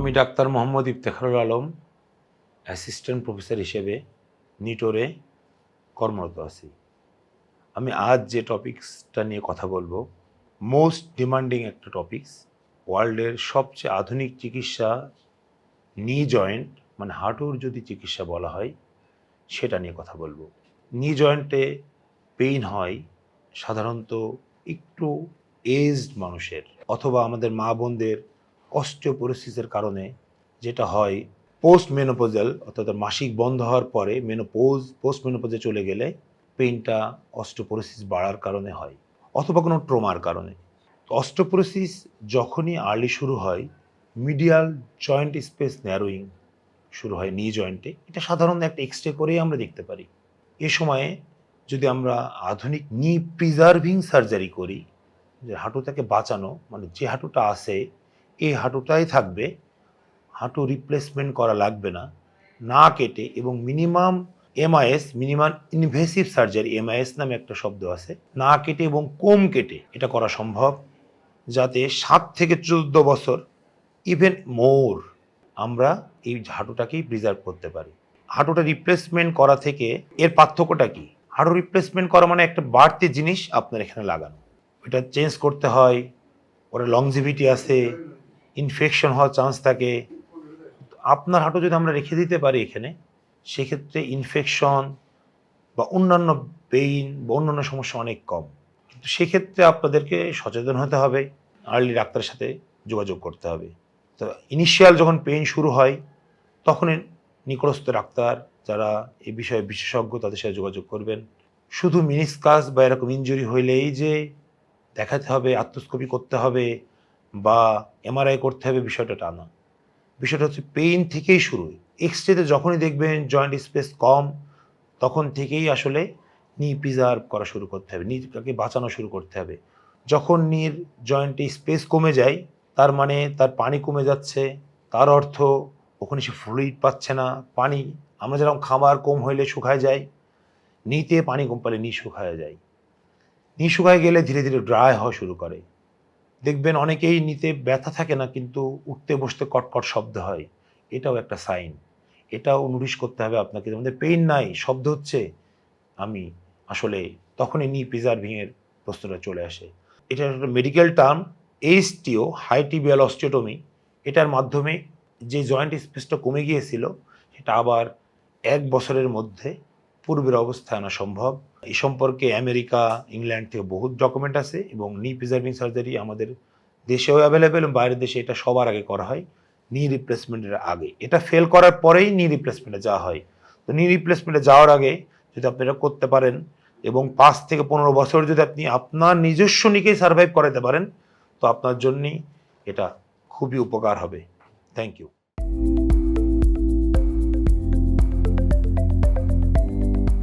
আমি ডাক্তার Mohammad Iftekharul Alam assistant professor হিসেবে নিটোরে কর্মরত আছি। আমি আজ যে টপিকসটা নিয়ে কথা বলব মোস্ট ডিমান্ডিং একটা টপিকস ওয়ার্ল্ডের সবচেয়ে আধুনিক চিকিৎসা নি জয়েন্ট মানে হাঁটুর যদি চিকিৎসা বলা হয়, সেটা নিয়ে কথা বলব। নি জয়েন্টে পেইন হয় সাধারণত একটু এজড মানুষের, অথবা আমাদের মা বোনদের অস্টিওপোরোসিসের কারণে যেটা হয় পোস্ট মেনোপোজাল অর্থাৎ মাসিক বন্ধ হওয়ার পরে মেনোপোজ পোস্ট মেনোপোজে চলে গেলে পেইনটা অস্টিওপোরোসিস বাড়ার কারণে হয় অথবা কোনো ট্রোমার কারণে। অস্টিওপোরোসিস যখনই আর্লি শুরু হয়, মিডিয়াল জয়েন্ট স্পেস ন্যারোয়িং শুরু হয় নি জয়েন্টে। এটা সাধারণত একটা এক্সরে করেই আমরা দেখতে পারি। এ সময়ে যদি আমরা আধুনিক নি প্রিজার্ভিং সার্জারি করি, যে হাঁটুটাকে বাঁচানো মানে যে হাঁটুটা আছে এই হাঁটুটাই থাকবে। হাঁটু রিপ্লেসমেন্ট করা লাগবে না। না কেটে এবং minimum MIS minimum invasive surgery MIS নামে একটা শব্দ আছে, না কেটে এবং কম কেটে এটা করা সম্ভব, যাতে সাত থেকে চোদ্দ বছর ইভেন মোর আমরা এই হাঁটুটাকেই প্রিজার্ভ করতে পারি। হাঁটুটা রিপ্লেসমেন্ট করা থেকে এর পার্থক্যটা কি? হাঁটু রিপ্লেসমেন্ট করা মানে একটা বাড়তি জিনিস আপনার এখানে লাগানো। এটা চেঞ্জ করতে হয়, ওরা লংজিভিটি আছে ইনফেকশন হওয়ার চান্স থাকে। আপনার হাঁটু যদি আমরা রেখে দিতে পারি এখানে, সেক্ষেত্রে ইনফেকশন বা অন্যান্য পেইন বা অন্যান্য সমস্যা অনেক কম। কিন্তু সেক্ষেত্রে আপনাদেরকে সচেতন হতে হবে আর্লি ডাক্তারের সাথে যোগাযোগ করতে হবে। তো ইনিশিয়াল যখন পেইন শুরু হয় তখন নিকটস্থ ডাক্তার যারা এই বিষয়ে বিশেষজ্ঞ তাদের সাথে যোগাযোগ করবেন। শুধু মিনিসকাস বা এরকম ইঞ্জুরি হইলেই যে দেখাতে হবে আত্মস্কোপি করতে হবে বা এমআরআই করতে হবে, বিষয়টা টা না বিষয়টা হচ্ছে পেইন থেকেই শুরু। এক্সরেতে যখনই দেখবেন জয়েন্ট স্পেস কম, তখন থেকেই আসলে নি প্রিজার্ভ করা শুরু করতে হবে নিটাকে বাঁচানো শুরু করতে হবে। যখন নির জয়েন্টে স্পেস কমে যায়, তার মানে তার পানি কমে যাচ্ছে, তার অর্থ ওখানে সে ফ্লুইড পাচ্ছে না, পানি, আমরা যেরকম খাবার কম হইলে শুকায় যায় নিতে পানি কম পেলে নি শুকায় যায়। নি শুকায় গেলে ধীরে ধীরে ড্রাই হওয়া শুরু করে। দেখবেন অনেকেই নিতে ব্যথা থাকে না, কিন্তু উঠতে বসতে কটকট শব্দ হয়। এটাও একটা সাইন। এটাও নোটিশ করতে হবে আপনাকে। আমাদের পেইন নাই, শব্দ হচ্ছে। আমি আসলে তখনই নি প্রিজার্ভিংয়ের প্রশ্নটা চলে আসে। এটা একটা medical term HTO high tibial osteotomy এটার মাধ্যমে যে জয়েন্ট স্পেসটা কমে গিয়েছিল, সেটা আবার এক বছরের মধ্যে পূর্বের অবস্থায় আনা সম্ভব। এই সম্পর্কে আমেরিকা, ইংল্যান্ড থেকে বহুত ডকুমেন্ট আছে এবং নি প্রিজার্ভিং সার্জারি আমাদের দেশেও অ্যাভেলেবেল এবং বাইরের দেশে এটা সবার আগে করা হয়। নি রিপ্লেসমেন্টের আগে। এটা ফেল করার পরেই নি রিপ্লেসমেন্টে যাওয়া হয়। তো নি রিপ্লেসমেন্টে যাওয়ার আগে যদি আপনি এটা করতে পারেন এবং পাঁচ থেকে পনেরো বছর যদি আপনি আপনার নিজস্ব নিকেই সার্ভাইভ করাতে পারেন, তো আপনার জন্যই এটা খুবই উপকার হবে। Thank you